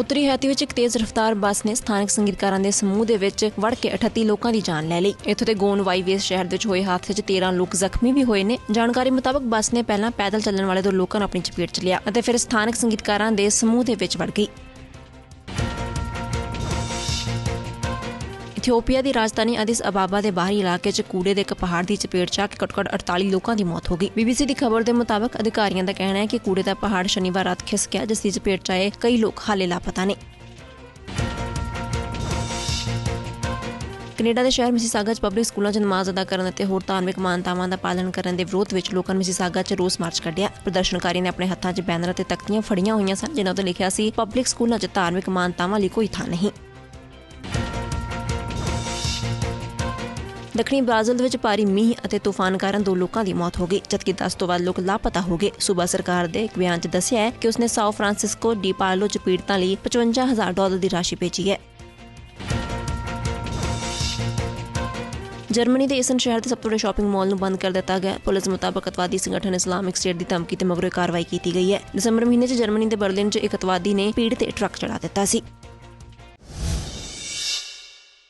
ਉੱਤਰੀ ਹੈਤੀ ਵਿੱਚ ਇੱਕ ਤੇਜ਼ ਰਫ਼ਤਾਰ ਬੱਸ ਨੇ ਸਥਾਨਕ ਸੰਗੀਤਕਾਰਾਂ ਦੇ ਸਮੂਹ ਦੇ ਵਿੱਚ ਵੜ ਕੇ 38 ਲੋਕਾਂ ਦੀ ਜਾਨ ਲੈ ਲਈ। ਇੱਥੋਂ ਦੇ ਗੋਨ ਵਾਈਵੇਸ ਸ਼ਹਿਰ ਵਿੱਚ ਹੋਏ ਹਾਦਸੇ 'ਚ 13 ਲੋਕ ਜ਼ਖਮੀ ਵੀ ਹੋਏ ਨੇ। ਜਾਣਕਾਰੀ ਮੁਤਾਬਕ ਬੱਸ ਨੇ ਪਹਿਲਾਂ ਪੈਦਲ ਚੱਲਣ ਵਾਲੇ ਦੋ ਲੋਕਾਂ ਨੂੰ ਆਪਣੀ ਚਪੇਟ 'ਚ ਲਿਆ ਅਤੇ ਫਿਰ ਸਥਾਨਕ ਸੰਗੀਤਕਾਰਾਂ ਦੇ ਸਮੂਹ ਦੇ ਵਿੱਚ ਵੜ ਗਈ। ਇਥੀਓਪੀਆ ਦੀ ਰਾਜਧਾਨੀ ਅਦਿਸ ਅਬਾਬਾ ਦੇ ਬਾਹਰੀ ਇਲਾਕੇ 'ਚ ਕੂੜੇ ਦੇ ਇੱਕ ਪਹਾੜ ਦੀ ਚਪੇਟ 'ਚ ਆ ਕੇ ਘੱਟੋ-ਘੱਟ 48 ਲੋਕਾਂ ਦੀ ਮੌਤ ਹੋ ਗਈ। ਬੀਬੀਸੀ ਦੀ ਖਬਰ ਦੇ ਮੁਤਾਬਕ ਅਧਿਕਾਰੀਆਂ ਦਾ ਕਹਿਣਾ ਹੈ ਕਿ ਕੂੜੇ ਦਾ ਪਹਾੜ ਸ਼ਨੀਵਾਰ ਰਾਤ ਖਿਸ ਗਿਆ, ਜਿਸ ਦੀ ਚਪੇਟ 'ਚ ਆਏ ਕਈ ਲੋਕ ਹਾਲੇ ਲਾਪਤਾ ਨੇ। ਕੈਨੇਡਾ ਦੇ ਸ਼ਹਿਰ ਮਿਸੀਸਾਗਾ 'ਚ ਪਬਲਿਕ ਸਕੂਲਾਂ 'ਚ ਨਮਾਜ਼ ਅਦਾ ਕਰਨ ਅਤੇ ਹੋਰ ਧਾਰਮਿਕ ਮਾਨਤਾਵਾਂ ਦਾ ਪਾਲਣ ਕਰਨ ਦੇ ਵਿਰੋਧ ਵਿੱਚ ਲੋਕਾਂ ਨੇ ਮਿਸੀਸਾਗਾ 'ਚ ਰੋਸ ਮਾਰਚ ਕੱਢਿਆ। ਪ੍ਰਦਰਸ਼ਨਕਾਰੀ ਨੇ ਆਪਣੇ ਹੱਥਾਂ 'ਚ ਬੈਨਰ ਅਤੇ ਤਖਤੀਆਂ ਫੜੀਆਂ ਹੋਈਆਂ ਸਨ, ਜਿਨ੍ਹਾਂ ਉੱਤੇ ਲਿਖਿਆ ਸੀ, ਪਬਲਿਕ ਸਕੂਲਾਂ 'ਚ ਧਾਰਮਿਕ ਮਾਨਤਾਵਾਂ ਲਈ ਕੋਈ ਥਾਂ ਨਹੀਂ। ਦੱਖਣੀ ਬ੍ਰਾਜ਼ੀਲ ਦੇ ਵਿੱਚ ਭਾਰੀ ਮੀਂਹ ਅਤੇ ਤੂਫਾਨ ਕਾਰਨ ਦੋ ਲੋਕਾਂ ਦੀ ਮੌਤ ਹੋ ਗਈ। ਜਦਕਿ 10 ਤੋਂ ਵੱਧ ਲੋਕ ਲਾਪਤਾ ਹੋ ਗਏ। ਸੂਬਾ ਸਰਕਾਰ ਦੇ ਇੱਕ ਬਿਆਨ 'ਚ ਦੱਸਿਆ ਹੈ ਕਿ ਉਸਨੇ ਸਾਓ ਫਰਾਂਸਿਸਕੋ ਡੀ ਪਾਰਲੋ 'ਚ ਪੀੜਤਾਂ ਲਈ 55000 ਡਾਲਰ ਦੀ ਰਾਸ਼ੀ ਭੇਜੀ ਹੈ। ਜਰਮਨੀ ਦੇ ਇਸਨ ਸ਼ਹਿਰ ਦੇ ਸਭ ਤੋਂ ਵੱਡੇ ਸ਼ਾਪਿੰਗ ਮਾਲ ਨੂੰ ਬੰਦ ਕਰ ਦਿੱਤਾ ਗਿਆ। ਪੁਲਿਸ ਮੁਤਾਬਕ ਅਤਵਾਦੀ ਸੰਗਠਨ ਇਸਲਾਮਿਕ ਸਟੇਟ ਦੀ ਧਮਕੀ ਤੇ ਮਗਰੋਂ ਕਾਰਵਾਈ ਕੀਤੀ ਗਈ ਹੈ। ਦਸੰਬਰ ਮਹੀਨੇ 'ਚ ਜਰਮਨੀ ਦੇ ਬਰਲਿਨ 'ਚ ਇੱਕ ਅਤਵਾਦੀ ਨੇ ਭੀੜ ਤੇ ਟਰੱਕ ਚੜਾ ਦਿੱਤਾ ਸੀ।